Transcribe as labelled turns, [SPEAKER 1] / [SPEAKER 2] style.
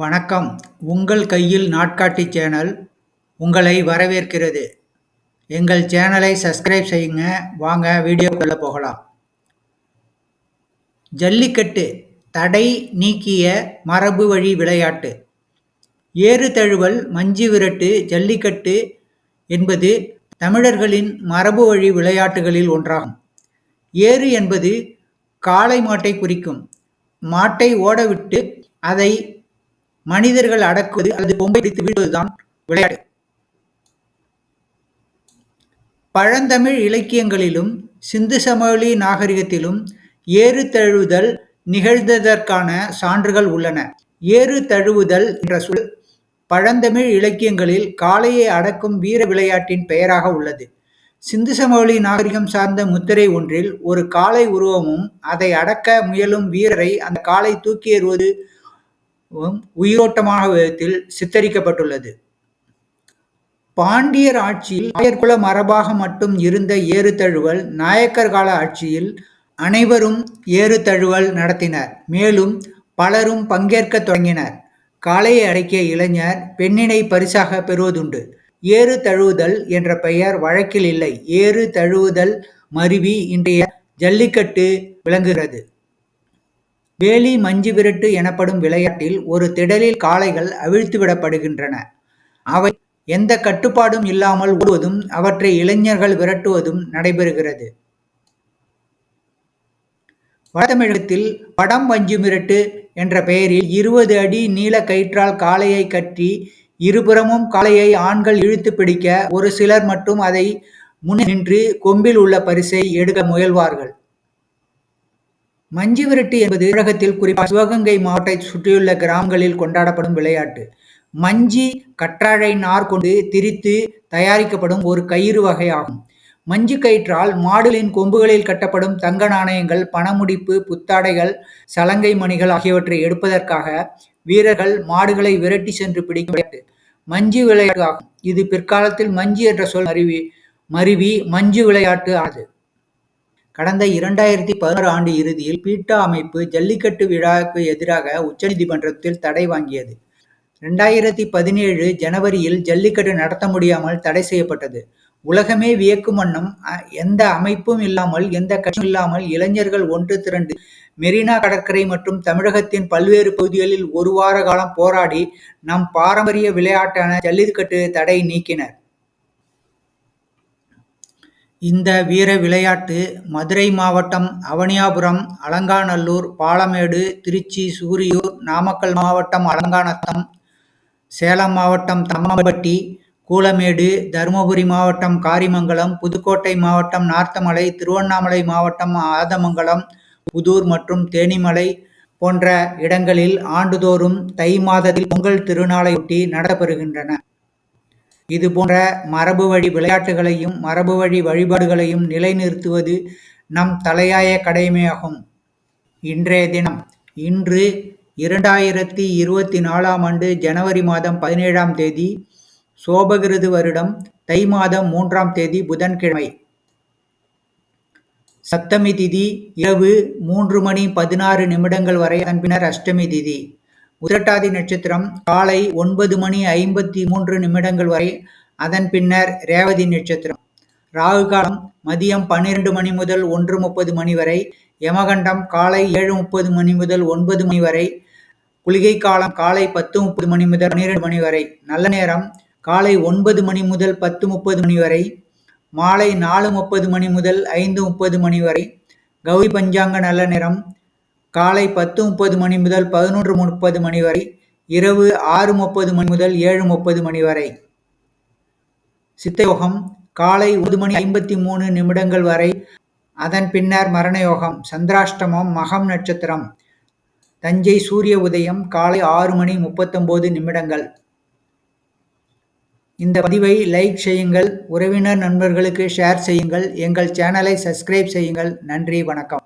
[SPEAKER 1] வணக்கம். உங்கள் கையில் நாட்காட்டி சேனல் உங்களை வரவேற்கிறது. எங்கள் சேனலை சப்ஸ்கிரைப் செய்யுங்க. வாங்க வீடியோக்குள்ளே போகலாம். ஜல்லிக்கட்டு தடை நீக்கிய மரபு வழி விளையாட்டு. ஏறு தழுவல் மஞ்சு விரட்டு ஜல்லிக்கட்டு என்பது தமிழர்களின் மரபு வழி விளையாட்டுகளில் ஒன்றாகும். ஏறு என்பது காளை மாட்டை குறிக்கும். மாட்டை ஓடவிட்டு அதை மனிதர்கள் அடக்குவது அல்லது பொம்பை பிடித்து வீழ்வதுதான் விளையாட்டு. பழந்தமிழ் இலக்கியங்களிலும் சிந்து சமவெளி நாகரிகத்திலும் ஏறு தழுவுதல் நிகழ்ந்ததற்கான சான்றுகள் உள்ளன. ஏறு தழுவுதல் என்ற சொல் பழந்தமிழ் இலக்கியங்களில் காளையை அடக்கும் வீர விளையாட்டின் பெயராக உள்ளது. சிந்து சமவெளி நாகரிகம் சார்ந்த முத்திரை ஒன்றில் ஒரு காளை உருவமும் அதை அடக்க முயலும் வீரரை அந்த காளை தூக்கி ஏறுவது உயிரோட்டமான விதத்தில் சித்தரிக்கப்பட்டுள்ளது. பாண்டியர் ஆட்சியில் ஆயர்குல மரபாக மட்டும் இருந்த ஏறு தழுவல் நாயக்கர் கால ஆட்சியில் அனைவரும் ஏறு தழுவல் நடத்தினர். மேலும் பலரும் பங்கேற்க தொடங்கினர். காளையை அடக்கிய இளைஞர் பெண்ணினை பரிசாக பெறுவதுண்டு. ஏறு தழுவுதல் என்ற பெயர் வழக்கில் இல்லை. ஏறு தழுவுதல் மருவி இன்றைய ஜல்லிக்கட்டு விளங்குகிறது. வேலி மஞ்சு விரட்டு எனப்படும் விளையாட்டில் ஒரு திடலில் காளைகள் அவிழ்த்துவிடப்படுகின்றன. அவை எந்த கட்டுப்பாடும் இல்லாமல் ஓடுவதும் அவற்றை இளைஞர்கள் விரட்டுவதும் நடைபெறுகிறது. வடதமிழகத்தில் படம் மஞ்சு மிரட்டு என்ற பெயரில் இருபது அடி நீள கயிற்றால் காளையை கட்டி இருபுறமும் காளையை ஆண்கள் இழுத்து பிடிக்க ஒரு சிலர் மட்டும் அதை முன் நின்று கொம்பில் உள்ள பரிசை எடுக்க முயல்வார்கள். மஞ்சு விரட்டு என்பது தமிழகத்தில் குறிப்பாக சிவகங்கை மாவட்டத்தை சுற்றியுள்ள கிராமங்களில் கொண்டாடப்படும் விளையாட்டு. மஞ்சி கற்றாழை நார் கொண்டு திரித்து தயாரிக்கப்படும் ஒரு கயிறு வகையாகும். மஞ்சு கயிற்றால் மாடுகளின் கொம்புகளில் கட்டப்படும் தங்க நாணயங்கள், பணமுடிப்பு, புத்தாடைகள், சலங்கை மணிகள் ஆகியவற்றை எடுப்பதற்காக வீரர்கள் மாடுகளை விரட்டி சென்று பிடிக்கும் விளையாட்டு மஞ்சு விளையாட்டு ஆகும். இது பிற்காலத்தில் மஞ்சு என்ற சொல் மருவி மருவி மஞ்சு விளையாட்டு ஆனது. கடந்த இரண்டாயிரத்தி பதினாறு ஆண்டு இறுதியில் பீட்டா அமைப்பு ஜல்லிக்கட்டு விழாவுக்கு எதிராக உச்சநீதிமன்றத்தில் தடை வாங்கியது. ரெண்டாயிரத்தி பதினேழு ஜனவரியில் ஜல்லிக்கட்டு நடத்த முடியாமல் தடை செய்யப்பட்டது. உலகமே வியக்கும் வண்ணம் எந்த அமைப்பும் இல்லாமல், எந்த கட்சியும் இல்லாமல் இளைஞர்கள் ஒன்று திரண்டு மெரினா கடற்கரை மற்றும் தமிழகத்தின் பல்வேறு பகுதிகளில் ஒரு வார காலம் போராடி நம் பாரம்பரிய விளையாட்டான ஜல்லிக்கட்டு தடை நீக்கினர். இந்த வீர விளையாட்டு மதுரை மாவட்டம் அவனியாபுரம், அலங்காநல்லூர், பாலமேடு, திருச்சி, சூரியூர், நாமக்கல் மாவட்டம் அலங்காநத்தம், சேலம் மாவட்டம் தம்மம்பட்டி, கூலமேடு, தருமபுரி மாவட்டம் காரிமங்கலம், புதுக்கோட்டை மாவட்டம் நார்த்தமலை, திருவண்ணாமலை மாவட்டம் ஆதமங்கலம், புதூர் மற்றும் தேனிமலை போன்ற இடங்களில் ஆண்டுதோறும் தை மாதத்தில் பொங்கல் திருநாளையொட்டி நடத்தப்பெறுகின்றன. இது போன்ற மரபு வழி விளையாட்டுகளையும் மரபு வழி வழிபாடுகளையும் நிலைநிறுத்துவது நம் தலையாய கடமையாகும். இன்றைய தினம் இன்று இரண்டாயிரத்தி இருபத்தி நாலாம் ஆண்டு ஜனவரி மாதம் பதினேழாம் தேதி சோபகிருது வருடம் தை மாதம் மூன்றாம் தேதி புதன்கிழமை. சப்தமி திதி இரவு மூன்று மணி பதினாறு நிமிடங்கள் வரை அதன் பின்னர் அஷ்டமி திதி. உத்திரட்டாதி நட்சத்திரம் காலை ஒன்பது மணி ஐம்பத்தி மூன்று நிமிடங்கள் வரை அதன் பின்னர் ரேவதி நட்சத்திரம். ராகு காலம் மதியம் பன்னிரண்டு மணி முதல் ஒன்று முப்பது மணி வரை யமகண்டம் காலை ஏழு முப்பது மணி முதல் ஒன்பது மணி வரை குளிகை காலம் காலை பத்து முப்பது மணி முதல் பன்னிரெண்டு மணி வரை நல்ல நேரம் காலை ஒன்பது மணி முதல் பத்து முப்பது மணி வரை மாலை நாலு முப்பது மணி முதல் ஐந்து முப்பது மணி வரை கௌரி பஞ்சாங்க நல்ல நேரம் காலை பத்து முப்பது மணி முதல் பதினொன்று முப்பது மணி வரை இரவு ஆறு முப்பது மணி முதல் ஏழு முப்பது மணி வரை. சித்தயோகம் காலை ஒன்பது மணி ஐம்பத்தி மூணு நிமிடங்கள் வரை அதன் பின்னர் மரணயோகம் சந்திராஷ்டமம் மகம் நட்சத்திரம் தஞ்சை சூரிய உதயம் காலை ஆறு மணி முப்பத்தொம்போது நிமிடங்கள். இந்த பதிவை லைக் செய்யுங்கள் உறவினர் நண்பர்களுக்கு ஷேர் செய்யுங்கள் எங்கள் சேனலை சப்ஸ்கிரைப் செய்யுங்கள். நன்றி வணக்கம்.